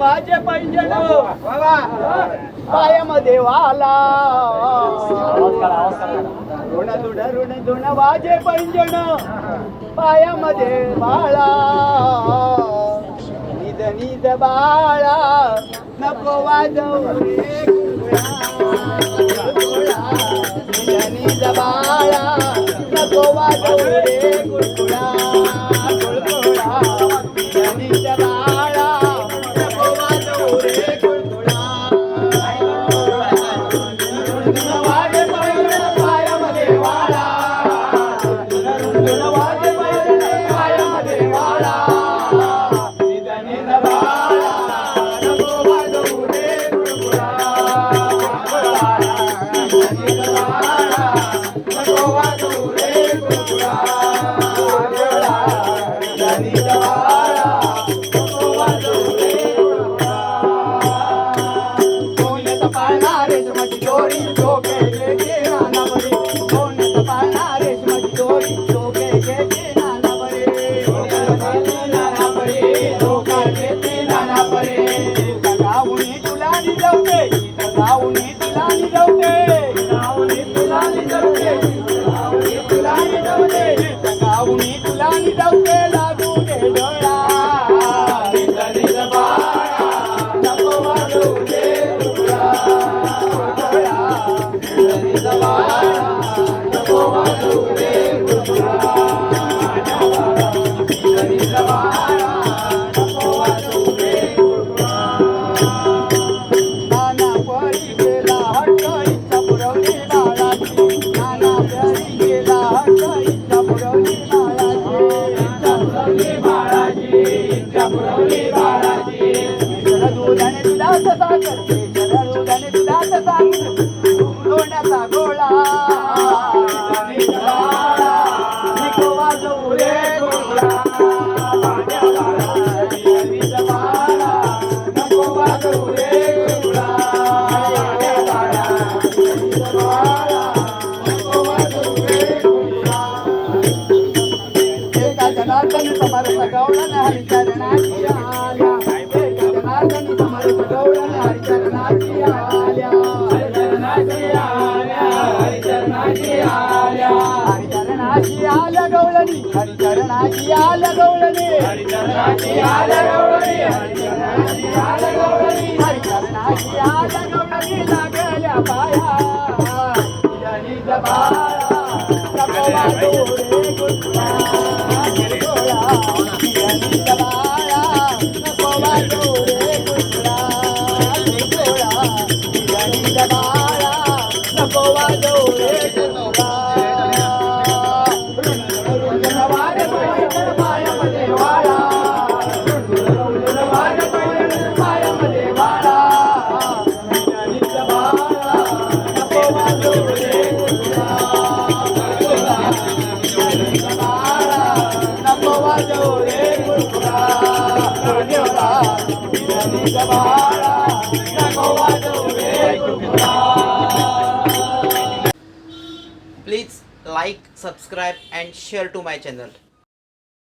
वाजे पाहिजे पायामध्ये वाला ऋण ऋण धुण वाजे पैंजण पायामध्ये बाळा निद निद बाळा नको वाजवू रे निद निद बाळा नको वाजवू रे local जनार्दन समर लागल्या पाया. जनी Please like, subscribe and share to my channel.